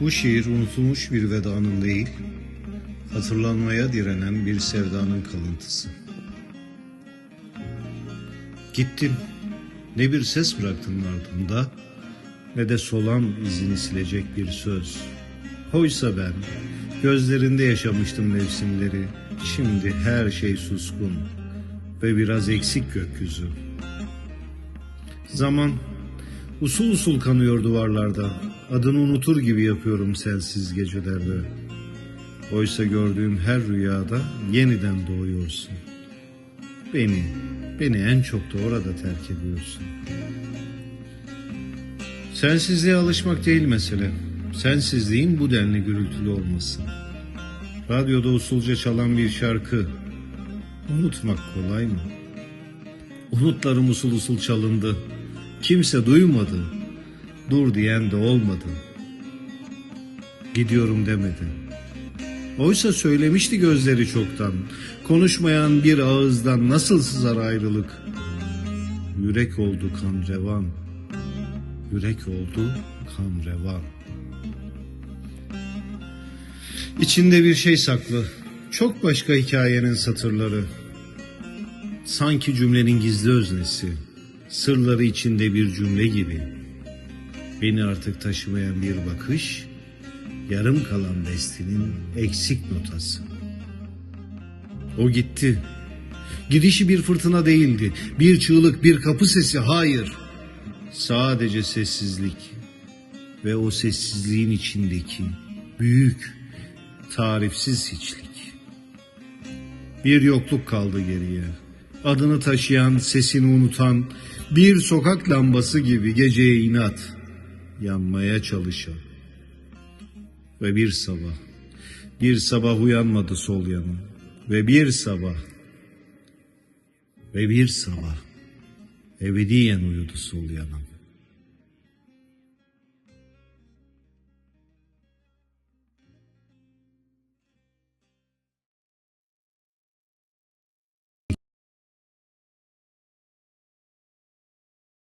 Bu şiir unutulmuş bir vedanın değil, hatırlanmaya direnen bir sevdanın kalıntısı. Gittin, ne bir ses bıraktın ardında, ne de solan izini silecek bir söz. Oysa ben, gözlerinde yaşamıştım mevsimleri, şimdi her şey suskun ve biraz eksik gökyüzü. Zaman usul usul kanıyor duvarlarda. Adını unutur gibi yapıyorum sensiz gecelerde. Oysa gördüğüm her rüyada yeniden doğuyorsun. Beni, beni en çok da orada terk ediyorsun. Sensizliğe alışmak değil mesele. Sensizliğin bu denli gürültülü olması. Radyoda usulca çalan bir şarkı. Unutmak kolay mı? Umutlarım usul usul çalındı. Kimse duymadı. Dur diyen de olmadı. Gidiyorum demedi. Oysa söylemişti gözleri çoktan. Konuşmayan bir ağızdan nasıl sızar ayrılık? Yürek oldu kan revan. Yürek oldu kan revan. İçinde bir şey saklı. Çok başka hikayenin satırları. Sanki cümlenin gizli öznesi. Sırları içinde bir cümle gibi. Beni artık taşımayan bir bakış, yarım kalan bestinin eksik notası. O gitti. Gidişi bir fırtına değildi. Bir çığlık, bir kapı sesi, hayır. Sadece sessizlik. Ve o sessizliğin içindeki büyük, tarifsiz hiçlik. Bir yokluk kaldı geriye. Adını taşıyan, sesini unutan, bir sokak lambası gibi geceye inat, yanmaya çalışan. Ve bir sabah, bir sabah uyanmadı sol yanım. Ve bir sabah, ve bir sabah, ebediyen uyudu sol yanım.